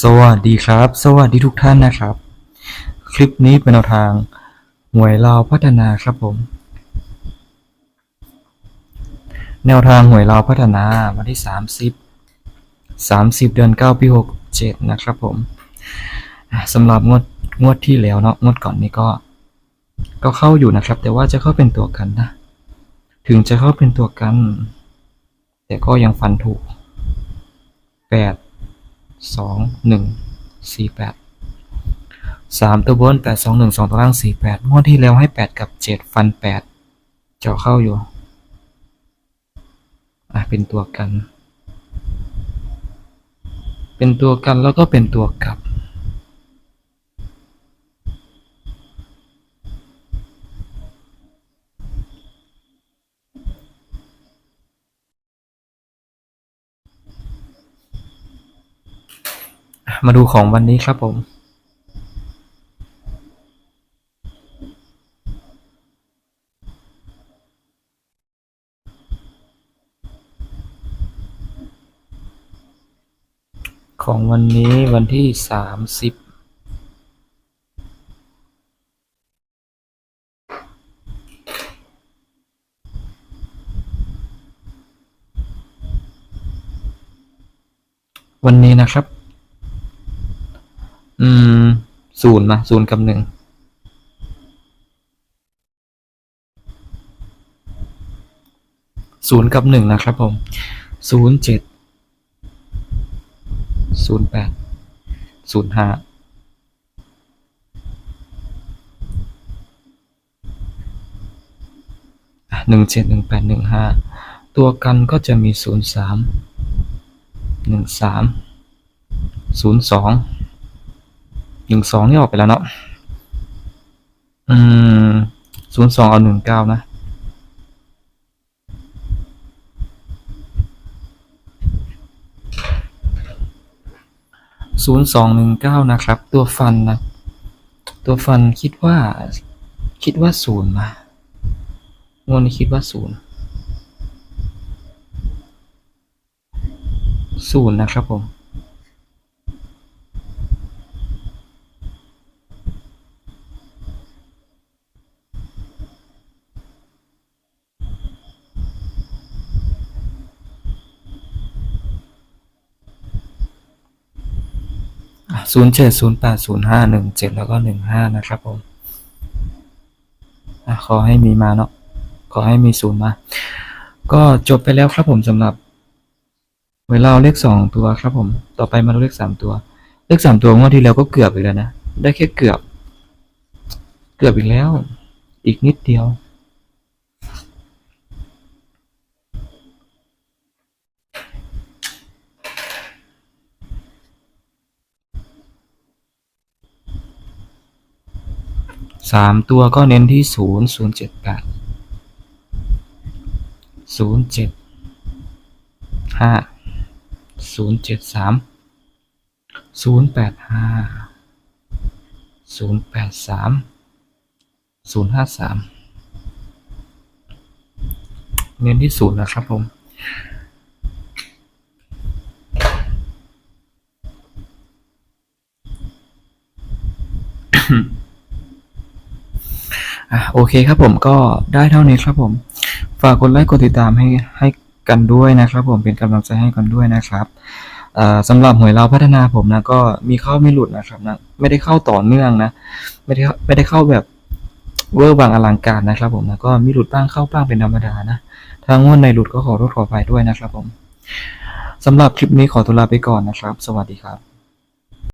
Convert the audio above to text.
สวัสดีครับ สวัสดีทุกท่านนะครับ คลิปนี้เป็นแนวทางหวยลาวพัฒนาครับผม แนวทางหวยลาวพัฒนาวันที่ 30 30 เดือน 9 ปี 67 นะครับผมสำหรับงวดงวดที่แล้วเนาะงวดก่อนนี้ก็ ก็เข้าอยู่นะครับ แต่ว่าจะเข้าเป็นตัวกันนะ ถึงจะเข้าเป็นตัวกัน แต่ก็ยังฟันถูก 8 สองหนึ่งสี่แปดสามตัวบนแปดสองหนึ่งสองตัวล่างสี่แปดงวดที่แล้วให้แปดกับเจ็ดฟันแปดเจาะเข้าอยู่ อะเป็นตัวกัน เป็นตัวกันแล้วก็เป็นตัวกลับ มาดูของวันนี้ครับผม ของวันนี้วันที่สามสิบวันนี้นะครับ อืม ศูนย์มาศูนย์กับหนึ่งศูนย์กับหนึ่งนะครับผมศูนย์เจ็ดศูนย์แปดศูนย์ห้าหนึ่งเจ็ดหนึ่งแปดหนึ่งห้าตัวกันก็จะมีศูนย์สามหนึ่งสามศูนย์สอง นึ่งสองนี่ออกไปแล้วเนาะ อืมศูนย์สองเอาหนึ่งเก้านะ ศูนย์สองหนึ่งเก้านะครับ ตัวฟันนะ ตัวฟันคิดว่า คิดว่าศูนย์มางวดนี้คิดว่าศูนย์ศูนย์นะครับผม ศูนย์เจ็ดศูนย์แปดศูนย์ห้าหนึ่งเจ็ดแล้วก็หนึ่งห้านะครับผมอขอให้มีมาเนาะขอให้มีศูนย์มา ก็จบไปแล้วครับผมสำหรับเวลาเลขสองตัวครับผม ต่อไปมาดูเลขสามตัว เลขสามตัวงวดที่แล้วก็เกือบอีกแล้วนะ ได้แค่เกือบ เกือบอีกแล้ว อีกนิดเดียว สามตัวก็เน้นที่ศูนย์ศูนย์เจ็ดแปดศูนย์เจ็ดห้าศูนย์เจ็ดสามศูนย์แปดห้าศูนย์แปดสามศูนย์ห้าสามเน้นที่ศูนย์นะครับผมอ่ะโอเคครับผมก็ได้เท่านี้ครับผม ฝากกดไลค์กดติดตามให้ให้กันด้วยนะครับผมเป็นกำลังใจให้กันด้วยนะครับสำหรับหวยเราพัฒนาผมนะก็มีเข้าไม่หลุดนะครับนะไม่ได้เข้าต่อเนื่องนะ ไม่ได้ไม่ได้เข้าแบบเวอร์วังอลังการนะครับ ผมนะก็มีหลุดบ้างเข้าบ้างเป็นธรรมดานะถ้างวดในหลุดก็ขอโทษขออภัยด้วยนะครับผมสำหรับคลิปนี้ขอตัวลาไปก่อนนะครับ สวัสดีครับ